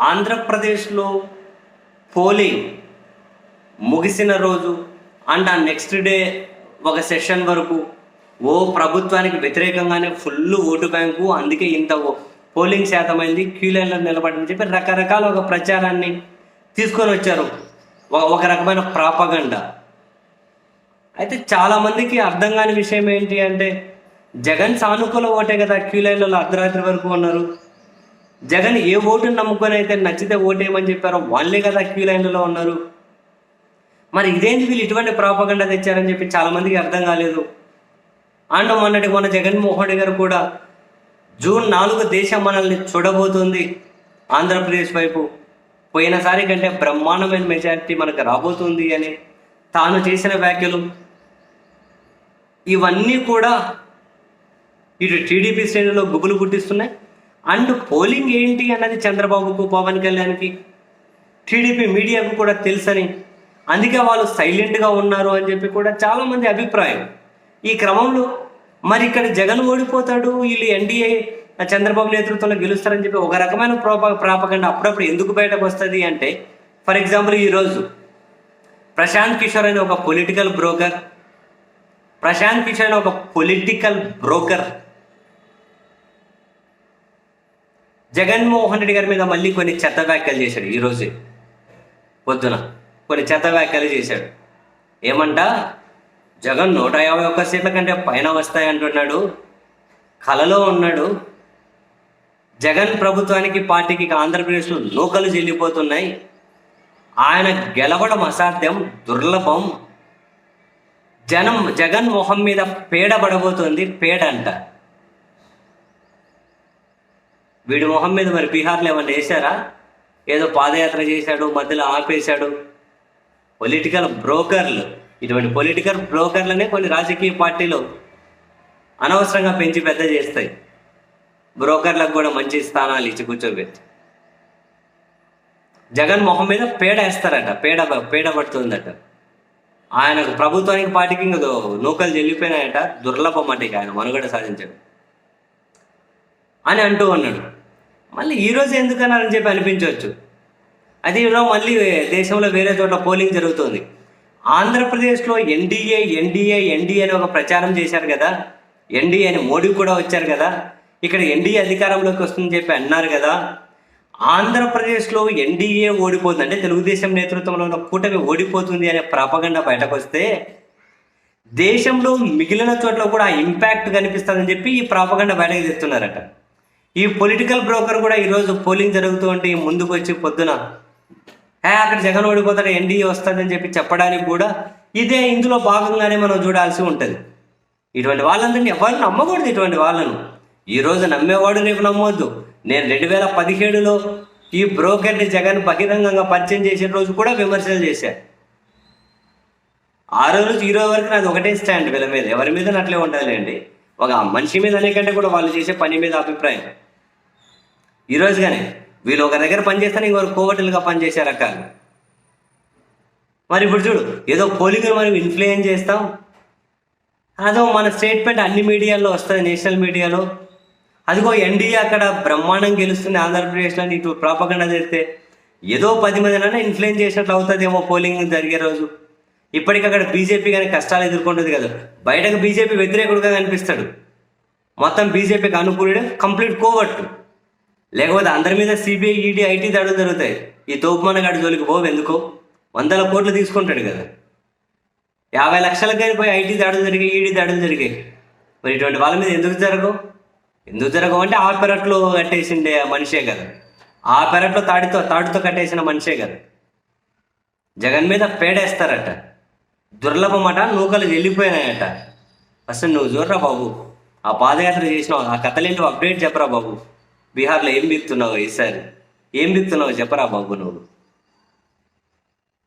ఆంధ్రప్రదేశ్లో పోలింగ్ ముగిసిన రోజు అండ్ ఆ నెక్స్ట్ డే ఒక సెషన్ వరకు ఓ ప్రభుత్వానికి వ్యతిరేకంగానే ఫుల్ ఓటు బ్యాంకు. అందుకే ఇంత పోలింగ్ శాతమైంది. క్యూ లైన్లో నిలబడని చెప్పి రకరకాల ఒక ప్రచారాన్ని తీసుకొని వచ్చారు. ఒక- ఒక రకమైన ప్రాపగండ. అయితే చాలామందికి అర్థం కాని విషయం ఏంటి అంటే జగన్ సానుకూల ఓటే కదా క్యూ లైన్లలో అర్ధరాత్రి వరకు ఉన్నారు. జగన్ ఏ ఓటుని నమ్ముకొని అయితే నచ్చితే ఓటేయమని చెప్పారో వాళ్ళే కదా క్యూ లైన్లలో ఉన్నారు. మరి ఇదేంటి వీళ్ళు ఇటువంటి ప్రాపగండ తెచ్చారని చెప్పి చాలామందికి అర్థం కాలేదు. అండ్ మొన్నటి మొన్న జగన్మోహన్ రెడ్డి గారు కూడా జూన్ నాలుగు దేశం మనల్ని చూడబోతుంది ఆంధ్రప్రదేశ్ వైపు. పోయినసారి కంటే బ్రహ్మాండమైన మెజారిటీ మనకు రాబోతుంది అని తాను చేసిన వ్యాఖ్యలు. ఇవన్నీ కూడా ఇటు టీడీపీ శ్రేణిలో గుబులు పుట్టిస్తున్నాయి. అండ్ పోలింగ్ ఏంటి అన్నది చంద్రబాబుకు పవన్ కళ్యాణ్కి? టీడీపీ మీడియాకు కూడా తెలుసని. అందుకే వాళ్ళు సైలెంట్గా ఉన్నారు అని చెప్పి కూడా చాలామంది అభిప్రాయం. ఈ క్రమంలో మరి ఇక్కడ జగన్ ఓడిపోతాడు వీళ్ళు ఎన్డీఏ చంద్రబాబు నేతృత్వంలో గెలుస్తారని చెప్పి ఒక రకమైన ప్రోప ప్రాపగండ అప్పుడప్పుడు ఎందుకు బయటకు వస్తుంది అంటే ఫర్ ఎగ్జాంపుల్ ఈరోజు ప్రశాంత్ కిషోర్ అనే ఒక పొలిటికల్ బ్రోకర్ ప్రశాంత్ కిషోర్ అనే ఒక పొలిటికల్ బ్రోకర్ జగన్మోహన్ రెడ్డి గారి మీద మళ్ళీ కొన్ని చెత్త వ్యాఖ్యలు చేశాడు ఈరోజే పొద్దున కొన్ని చెత్త వ్యాఖ్యలు చేశాడు. ఏమంట? జగన్ నూట యాభై ఒక్క సీట్ల కంటే పైన వస్తాయి అంటున్నాడు. కలలో ఉన్నాడు. జగన్ ప్రభుత్వానికి పార్టీకి ఆంధ్రప్రదేశ్లో నూకలు చెల్లిపోతున్నాయి. ఆయన గెలవడం అసాధ్యం దుర్లభం. జనం జగన్ మొహం మీద పేడ పడబోతుంది పేడ అంట. వీడి మొహం మీద మరి బీహార్లో ఏమన్నా వేశారా? ఏదో పాదయాత్ర చేశాడు మధ్యలో ఆపేశాడు. పొలిటికల్ బ్రోకర్లు ఇటువంటి పొలిటికల్ బ్రోకర్లనే కొన్ని రాజకీయ పార్టీలు అనవసరంగా పెంచి పెద్ద చేస్తాయి. బ్రోకర్లకు కూడా మంచి స్థానాలు ఇచ్చి కూర్చోబెట్టి. జగన్ మొహం మీద పేడ వేస్తారట పేడ పేడ పడుతుందట. ఆయనకు ప్రభుత్వానికి పార్టీకి ఇంకా నూకలు చెల్లిపోయినాయట. దుర్లభం అంటే ఆయన మనుగడ సాధించాడు. అని అంటూ ఉన్నాడు. మళ్ళీ ఈరోజు ఎందుకన్నారని చెప్పి అనిపించవచ్చు. అది మళ్ళీ దేశంలో వేరే చోట పోలింగ్ జరుగుతుంది. ఆంధ్రప్రదేశ్లో ఎన్డీఏ ఎన్డీఏ ఎన్డీఏ అని ఒక ప్రచారం చేశారు కదా. ఎన్డీఏ అని మోడీ కూడా వచ్చారు కదా. ఇక్కడ ఎన్డీఏ అధికారంలోకి వస్తుందని చెప్పి అన్నారు కదా. ఆంధ్రప్రదేశ్లో ఎన్డీఏ ఓడిపోతుంది అంటే తెలుగుదేశం నేతృత్వంలో ఉన్న కూటమి ఓడిపోతుంది అనే ప్రాపగండ బయటకు వస్తే దేశంలో మిగిలిన చోట్ల కూడా ఆ ఇంపాక్ట్ కనిపిస్తుందని చెప్పి ఈ ప్రాపగండ బయటకు తెస్తున్నారట. ఈ పొలిటికల్ బ్రోకర్ కూడా ఈరోజు పోలింగ్ జరుగుతూ ఉంటే ముందుకు వచ్చి పొద్దున "ఏ, అక్కడ జగన్ ఓడిపోతాడు ఎన్డీఏ వస్తుందని చెప్పి చెప్పడానికి కూడా ఇదే ఇందులో భాగంగానే మనం చూడాల్సి ఉంటుంది. ఇటువంటి వాళ్ళందరినీ ఎవరు నమ్మకూడదు ఇటువంటి వాళ్ళను. ఈరోజు నమ్మేవాడు రేపు నమ్మొద్దు. నేను రెండు వేల పదిహేడులో ఈ బ్రోకర్ని జగన్ బహిరంగంగా పరిచయం చేసిన రోజు కూడా విమర్శలు చేశాను ఆ రోజు ఈ రోజు వరకు నాది ఒకటే స్టాండ్ వీళ్ళ మీద. ఎవరి మీద అట్లే ఉండాలండి. ఒక మనిషి మీద అనేకంటే కూడా వాళ్ళు చేసే పని మీద అభిప్రాయం. ఈరోజు కానీ వీళ్ళు ఒక దగ్గర పనిచేస్తానే ఇంకొక కోవటలుగా పనిచేసే రకాలు మరి ఇప్పుడు చూడు ఏదో పోలింగ్ను మనం ఇన్ఫ్లుయెన్స్ చేస్తాం. అదో మన స్టేట్మెంట్ అన్ని మీడియాల్లో వస్తుంది నేషనల్ మీడియాలో. అదిగో ఎన్డీఏ అక్కడ బ్రహ్మాండం గెలుస్తుంది ఆంధ్రప్రదేశ్లో ఇటు ప్రాపగండ చేస్తే ఏదో పది మందినైనా ఇన్ఫ్లుయెన్స్ చేసినట్లు అవుతుందేమో పోలింగ్ జరిగే రోజు. ఇప్పటికి అక్కడ బీజేపీ కానీ కష్టాలు ఎదుర్కొంటుంది కదా. బయటకు బీజేపీ వ్యతిరేకుడుగా కనిపిస్తాడు. మొత్తం బీజేపీకి అనుకూలుడే కంప్లీట్ కోవట్టు లేకపోతే అందరి మీద సిబిఐ ఈడీ ఐటీ దాడులు జరుగుతాయి. ఈ తోపుమానగాడి జోలికి పోవు ఎందుకో? వందల కోట్లు తీసుకుంటాడు కదా. యాభై లక్షలకైనా పోయి ఐటీ దాడులు జరిగాయి ఈడీ దాడులు జరిగాయి. మరి ఇటువంటి వాళ్ళ మీద ఎందుకు జరగవు? ఎందుకు జరగవు అంటే ఆ పెరట్లో కట్టేసిండే మనిషే కదా. ఆ పెరట్లో తాడితో తాడుతో కట్టేసిన మనిషే కదా. జగన్ మీద పేడేస్తారట. దుర్లభమట నూకలు వెళ్ళిపోయినాయట అసలు నువ్వు చూడరా బాబు. ఆ పాదయాత్ర చేసినావు ఆ కథలేంటి అప్డేట్ చెప్పరా బాబు. బీహార్లో ఏం బిక్తున్నావు ఈసారి? ఏం బిక్తున్నావు చెప్పరా బాబు నువ్వు.